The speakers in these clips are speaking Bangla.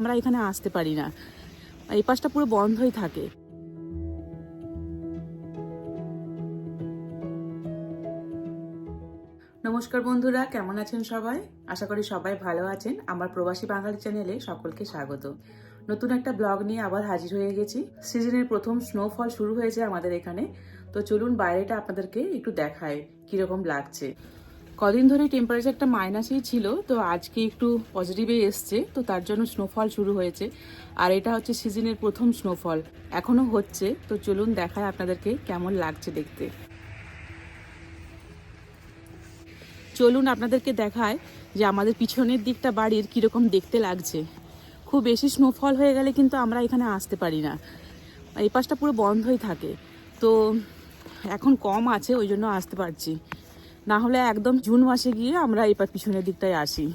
আমরা এখানে আসতে পারি না। এই পাশটা পুরো বন্ধই থাকে। নমস্কার বন্ধুরা, কেমন আছেন সবাই? আশা করি সবাই ভালো আছেন। আমার প্রবাসী বাঙালি চ্যানেলে সকলকে স্বাগত। নতুন একটা ব্লগ নিয়ে আবার হাজির হয়ে গেছি। সিজনের প্রথম স্নোফল শুরু হয়েছে আমাদের এখানে। তো চলুন বাইরেটা আপনাদেরকে একটু দেখায় কীরকম লাগছে। কদিন ধরে টেম্পারেচারটা মাইনাসেই ছিল, তো আজকে একটু পজিটিভে এসছে, তো তার জন্য স্নোফল শুরু হয়েছে। আর এটা হচ্ছে সিজনের প্রথম স্নোফল এখনও হচ্ছে, তো চলুন দেখায় আপনাদেরকে কেমন লাগছে দেখতে। চলুন আপনাদেরকে দেখায় যে আমাদের পিছনের দিকটা বাড়ির কীরকম দেখতে লাগছে। খুব বেশি স্নোফল হয়ে গেলে কিন্তু আমরা এখানে আসতে পারি না। এই পাশটা পুরো বন্ধই থাকে, তো এখন কম আছে, ওই জন্য আসতে পারছি। না হলে একদম জুন মাসে গিয়ে আমরা এবার পিছনের দিকটায় আসি।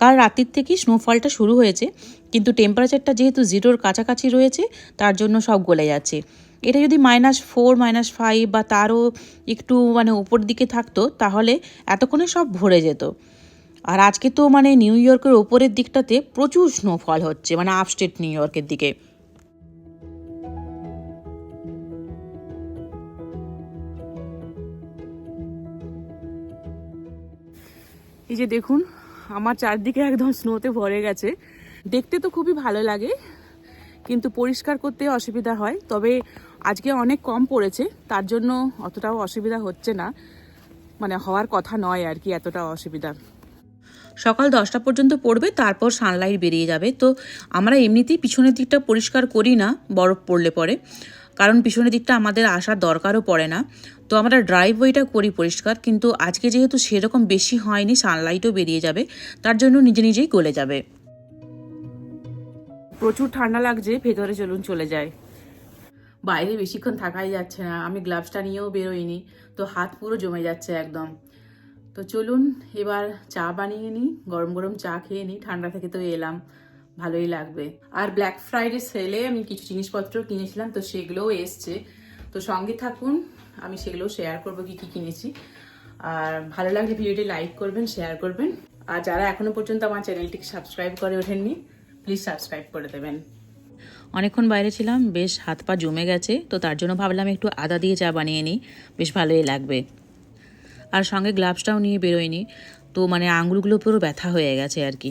কাল রাত্রির থেকেই স্নোফলটা শুরু হয়েছে, কিন্তু টেম্পারেচারটা যেহেতু জিরোর কাছাকাছি রয়েছে, তার জন্য সব গলে যাচ্ছে। এটা যদি মাইনাস ফোর মাইনাস ফাইভ বা তারও একটু মানে উপর দিকে থাকতো, তাহলে এতক্ষণে সব ভরে যেত। আর আজকে তো মানে নিউ ইয়র্কের ওপরের দিকটাতে প্রচুর স্নোফল হচ্ছে মানে আপস্টেট নিউ ইয়র্কের দিকে। এই যে দেখুন, আমার চারদিকে একদম স্নোতে ভরে গেছে। দেখতে তো খুবই ভালো লাগে, কিন্তু পরিষ্কার করতে অসুবিধা হয়। তবে আজকে অনেক কম পড়েছে, তার জন্য অতটাও অসুবিধা হচ্ছে না। মানে হওয়ার কথা নয় আর কি, এতটা অসুবিধা। সকাল দশটা পর্যন্ত পড়বে, তারপর সানলাইট বেরিয়ে যাবে। তো আমরা এমনিতেই পিছনের দিকটা পরিষ্কার করি না, বরফ পড়লে পরে। কারণ পিছনের দিকটা আমাদের আসার দরকারও পড়ে না। তো আমরা ড্রাইভওয়েটা করি পরিষ্কার কিন্তু আজকে যেহেতু সেরকম বেশি হয়নি সানলাইটও বেরিয়ে যাবে তার জন্য নিজে নিজেই গলে যাবে। প্রচুর ঠান্ডা লাগছে ভেতরে চলুন চলে যায় বাইরে বেশিক্ষণ থাকাই যাচ্ছে না আমি গ্লাভসটা নিয়েও বেরোইনি তো হাত পুরো জমে যাচ্ছে একদম। তো চলুন এবার চা বানিয়ে নিই গরম গরম চা খেয়ে নিই ঠান্ডা থেকে তো এলাম। ভালোই লাগবে। আর ব্ল্যাক ফ্রাইডে সেলে আমি কিছু জিনিসপত্র কিনেছিলাম, তো সেগুলোও এসছে। তো সঙ্গে থাকুন, আমি সেগুলো শেয়ার করব কি কি কিনেছি। আর ভালো লাগলে ভিডিওটি লাইক করবেন শেয়ার করবেন। আর যারা এখনও পর্যন্ত আমার চ্যানেলটিকে সাবস্ক্রাইব করে ওঠেননি প্লিজ সাবস্ক্রাইব করে দেবেন। অনেকক্ষণ বাইরে ছিলাম, বেশ হাত পা জমে গেছে, তো তার জন্য ভাবলাম একটু আদা দিয়ে চা বানিয়ে নিই, বেশ ভালোই লাগবে। আর সঙ্গে গ্লাভসটাও নিয়ে বেরোয়নি, তো মানে আঙুলগুলো পুরো ব্যথা হয়ে গেছে আর কি।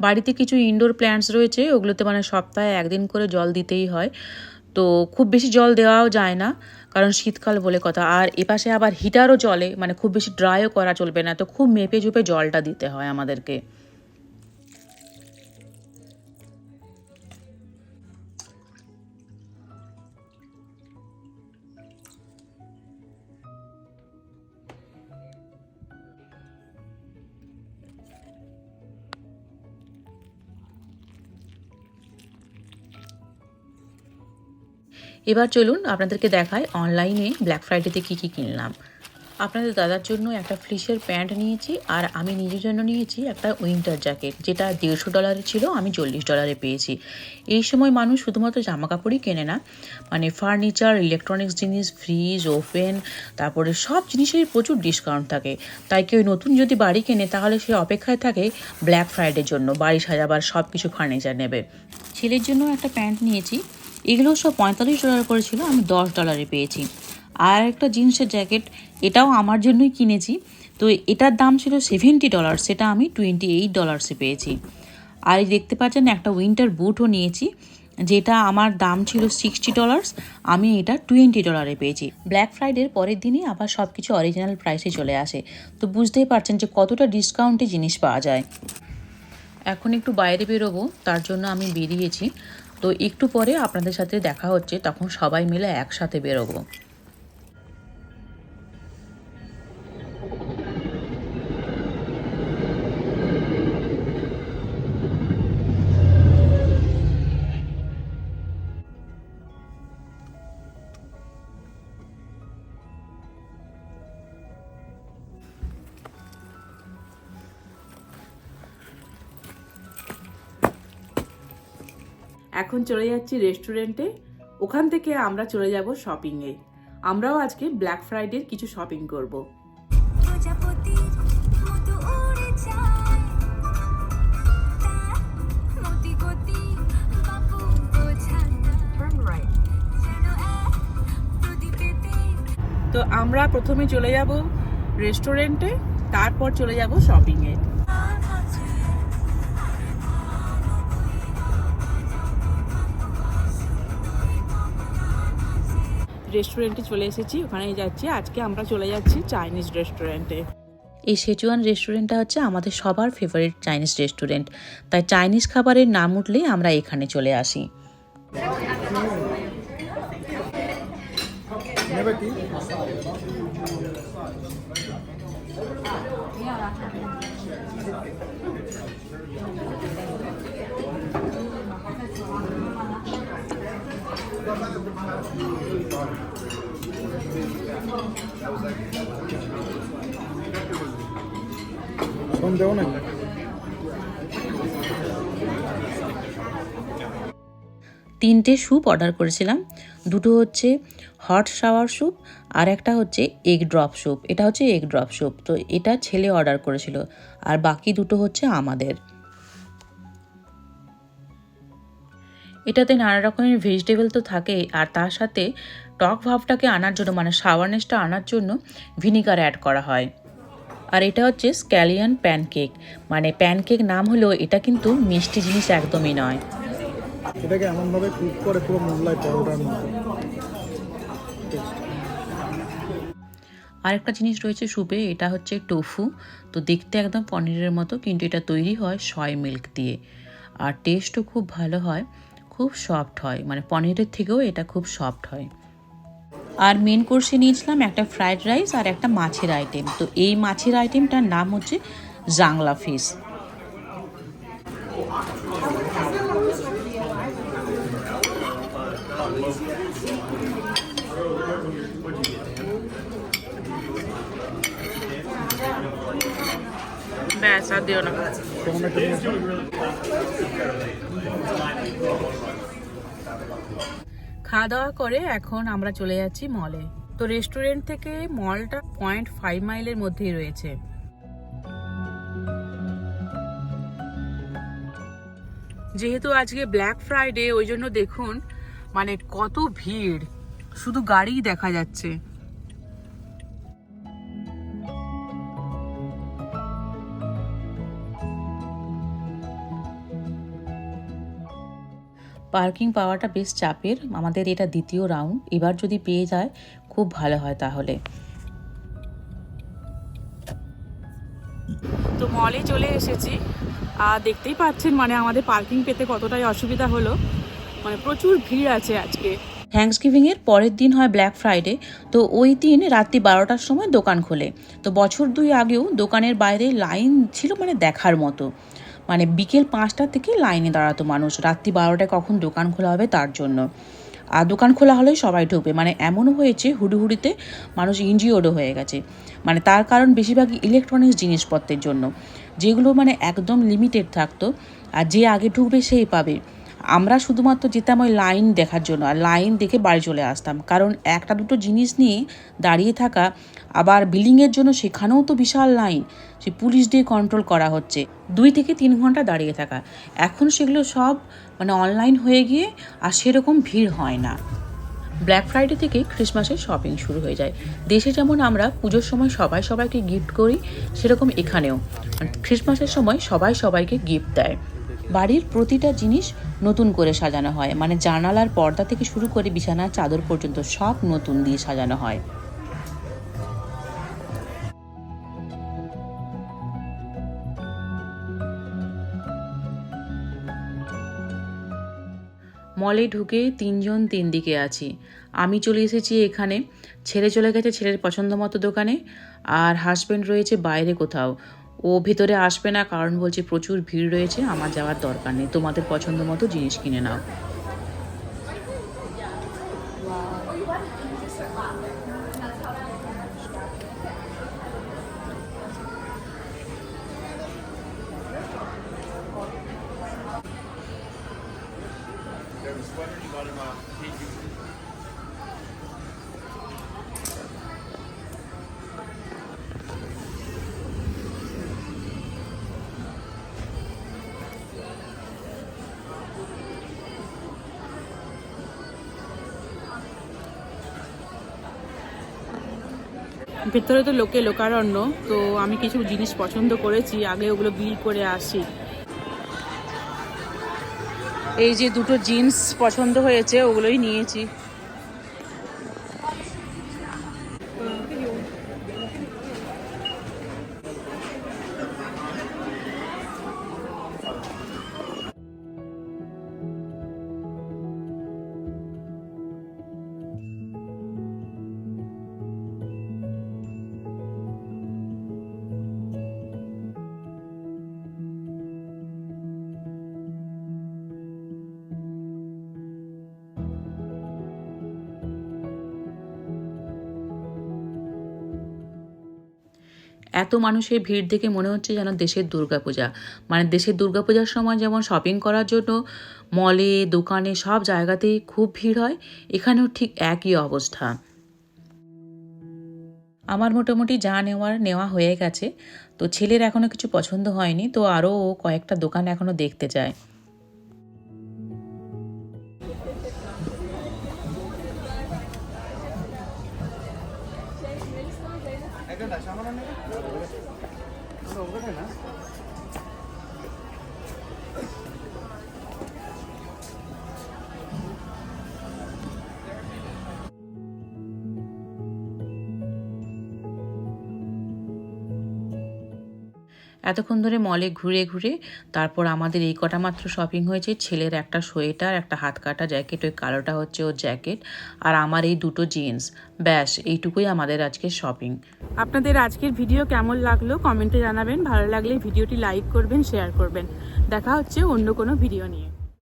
বাড়িতে কিছু ইনডোর প্ল্যান্টস রয়েছে, ওগুলোতে মানে সপ্তাহে একদিন করে জল দিতেই হয়। তো খুব বেশি জল দেওয়াও যায় না, কারণ শীতকাল বলে কথা। আর এপাশে আবার হিটারও চলে মানে খুব বেশি ড্রাইও করা চলবে না। তো খুব মেপে ঝুপে জলটা দিতে হয় আমাদেরকে। এবার চলুন আপনাদেরকে দেখায় অনলাইনে ব্ল্যাক ফ্রাইডেতে কী কী কিনলাম। আপনাদের দাদার জন্য একটা ফ্লিসের প্যান্ট নিয়েছি আর আমি নিজের জন্য নিয়েছি একটা উইন্টার জ্যাকেট যেটা দেড়শো ডলারে ছিল, আমি চল্লিশ ডলারে পেয়েছি। এই সময় মানুষ শুধুমাত্র জামা কাপড়ই কেনে না মানে ফার্নিচার ইলেকট্রনিক্স জিনিস ফ্রিজ ওভেন তারপরে সব জিনিসেরই প্রচুর ডিসকাউন্ট থাকে। তাই কেউ নতুন যদি বাড়ি কেনে, তাহলে সে অপেক্ষায় থাকে ব্ল্যাক ফ্রাইডের জন্য, বাড়ি সাজাবার সব কিছু ফার্নিচার নেবে। ছেলের জন্য একটা প্যান্ট নিয়েছি এগুলো সব পঁয়তাল্লিশ ডলার করেছিল আমি দশ ডলারে পেয়েছি। আর একটা জিন্সের জ্যাকেট এটাও আমার জন্যই কিনেছি। তো এটার দাম ছিল সেভেন্টি ডলার সেটা আমি টোয়েন্টি এইট ডলার্সে পেয়েছি। আর দেখতে পাচ্ছেন, একটা উইন্টার বুটও নিয়েছি, যেটা আমার দাম ছিল সিক্সটি ডলার্স আমি এটা টোয়েন্টি ডলারে পেয়েছি। ব্ল্যাক ফ্রাইডের পরের দিনই আবার সব কিছু অরিজিনাল প্রাইসে চলে আসে। তো বুঝতেই পারছেন যে কতটা ডিসকাউন্টে জিনিস পাওয়া যায়। এখন একটু বাইরে বেরোবো, তার জন্য আমি বেরিয়েছি। তো একটু পরে আপনাদের সাথে দেখা হচ্ছে তখন সবাই মিলে একসাথে বেরোবো। এখন চলে যাচ্ছি রেস্টুরেন্টে। ওখান থেকে আমরা চলে যাব শপিংয়ে। আমরাও আজকে ব্ল্যাক ফ্রাইডের কিছু শপিং করব। তো আমরা প্রথমে চলে যাব রেস্টুরেন্টে তারপর চলে যাব শপিংয়ে। রেস্টুরেন্টে চলে এসেছি ওখানেই যাচ্ছি। আজকে আমরা চলে যাচ্ছি চাইনিজ রেস্টুরেন্টে এই সেচুয়ান রেস্টুরেন্টটা হচ্ছে আমাদের সবার ফেভারিট চাইনিজ রেস্টুরেন্ট তাই চাইনিজ খাবারের নাম উঠলেই আমরা এখানে চলে আসি। নেবে কি? তিনটে স্যুপ অর্ডার করেছিলাম। দুটো হচ্ছে হট শাওয়ার স্যুপ আর একটা হচ্ছে এগ ড্রপ স্যুপ এটা হচ্ছে এগ ড্রপ স্যুপ তো এটা ছেলে অর্ডার করেছিল। আর বাকি দুটো হচ্ছে আমাদের। এটাতে নানা রকমের ভেজিটেবল তো থাকেই আর তার সাথে টক ভাবটাকে আনার জন্য মানে সাওয়ারনেসটা আনার জন্য ভিনিগার অ্যাড করা হয়। আর এটা হচ্ছে স্ক্যালিয়ান প্যানকেক মানে প্যানকেক নাম হলেও এটা কিন্তু মিষ্টি জিনিস একদমই নয়। এটাকে এমনভাবে কুক করে পুরো মোল্লাই পরোটার মতো আরেকটা জিনিস রয়েছে সুপে এটা হচ্ছে টোফু তো দেখতে একদম পনিরের মতো কিন্তু এটা তৈরি হয় সয় মিল্ক দিয়ে। আর টেস্টও খুব ভালো হয়। খুব সফট হয়। মানে পনিরের থেকেও এটা খুব সফট হয়। আর মেন কোর্সে নিয়েছিলাম একটা ফ্রাইড রাইস আর একটা মাছের আইটেম তো এই মাছের আইটেমটার নাম হচ্ছে জাংলা ফিশ ব্যাস, আর দিও না। খাওয়া দাওয়া করে এখন আমরা চলে যাচ্ছি মলে তো রেস্টুরেন্ট থেকে মলটা পয়েন্ট ফাইভ মাইলের মধ্যেই রয়েছে। যেহেতু আজকে ব্ল্যাক ফ্রাইডে ওই জন্য দেখুন মানে কত ভিড়। শুধু গাড়িই দেখা যাচ্ছে। পার্কিং পাওয়াটা বেশ চাপের। আমাদের এটা দ্বিতীয় রাউন্ড। এবার যদি পেয়ে যায় খুব ভালো হয় তাহলে। তো মলে চলে এসেছি। আর দেখতেই পাচ্ছেন মানে আমাদের পার্কিং পেতে কতটাই অসুবিধা হলো। মানে প্রচুর ভিড় আছে আজকে। থ্যাংকস গিভিংয়ের পরের দিন হয় ব্ল্যাক ফ্রাইডে তো ওই দিন রাত্রি বারোটার সময় দোকান খোলে। তো বছর দুই আগেও দোকানের বাইরে লাইন ছিল মানে দেখার মতো। মানে বিকেল পাঁচটা থেকে লাইনে দাঁড়াতো মানুষ। রাত্রি বারোটায় কখন দোকান খোলা হবে তার জন্য। আর দোকান খোলা হলেই সবাই ঢুকবে। মানে এমনও হয়েছে, হুড়ুহুড়িতে মানুষ ইনজিওরও হয়ে গেছে। মানে তার কারণ বেশিরভাগই ইলেকট্রনিক্স জিনিসপত্রের জন্য। যেগুলো মানে একদম লিমিটেড থাকতো। আর যে আগে ঢুকবে সেই পাবে। আমরা শুধুমাত্র যেতাম ওই লাইন দেখার জন্য, আর লাইন দেখে বাড়ি চলে আসতাম। কারণ একটা দুটো জিনিস নিয়ে দাঁড়িয়ে থাকা, আবার বিলিংয়ের জন্য সেখানেও তো বিশাল লাইন সে পুলিশ দিয়ে কন্ট্রোল করা হচ্ছে, দুই থেকে তিন ঘণ্টা দাঁড়িয়ে থাকা। এখন সেগুলো সব মানে অনলাইন হয়ে গিয়ে আর সেরকম ভিড় হয় না। ব্ল্যাক ফ্রাইডে থেকে ক্রিসমাসের শপিং শুরু হয়ে যায়। দেশে যেমন আমরা পুজোর সময় সবাই সবাইকে গিফট করি, সেরকম এখানেও। ক্রিসমাসের সময় সবাই সবাইকে গিফট দেয়। বাড়ির প্রতিটা জিনিস নতুন করে সাজানো হয়। মানে জানালার পর্দা থেকে শুরু করে বিছানার চাদর পর্যন্ত সব নতুন দিয়ে সাজানো হয়। মলে ঢুকে তিনজন তিন দিকে আছি। আমি চলে এসেছি এখানে। ছেলে চলে গেছে ছেলের পছন্দ মতো দোকানে। আর হাজব্যান্ড রয়েছে বাইরে কোথাও। ও ভেতরে আসবে না, কারণ বলছে প্রচুর ভিড় রয়েছে, আমার যাওয়ার দরকার নেই। তোমাদের পছন্দ মতো জিনিস কিনে নাও। ভেতরে তো লোকে লোকারণ্য, তো আমি কিছু জিনিস পছন্দ করেছি, আগে ওগুলো বিল করে আসি। এই যে দুটো জিন্স পছন্দ হয়েছে, ওগুলোই নিয়েছি। এত মানুষের ভিড় দেখে মনে হচ্ছে যেন দেশের দুর্গাপূজা। মানে দেশের দুর্গাপূজার সময় যেমন শপিং করার জন্য মলে দোকানে সব জায়গাতেই খুব ভিড় হয়, এখানেও ঠিক একই অবস্থা। আমার মোটামুটি যা নেওয়ার নেওয়া হয়ে গেছে। তো ছেলের এখনও কিছু পছন্দ হয়নি, তো আরও কয়েকটা দোকান এখনও দেখতে যায় এতক্ষণ ধরে মলে ঘুরে ঘুরে তারপর আমাদের এই কটা মাত্র শপিং হয়েছে। ছেলের একটা সোয়েটার, একটা হাত কাটা জ্যাকেট ওই কালোটা হচ্ছে ওর জ্যাকেট আর আমার এই দুটো জিন্স ব্যাস, এইটুকুই আমাদের আজকে শপিং আপনাদের আজকের ভিডিও কেমন লাগল? কমেন্টে জানাবেন। ভালো লাগলে ভিডিওটি লাইক করবেন শেয়ার করবেন। দেখা হচ্ছে অন্য কোনো ভিডিও নিয়ে।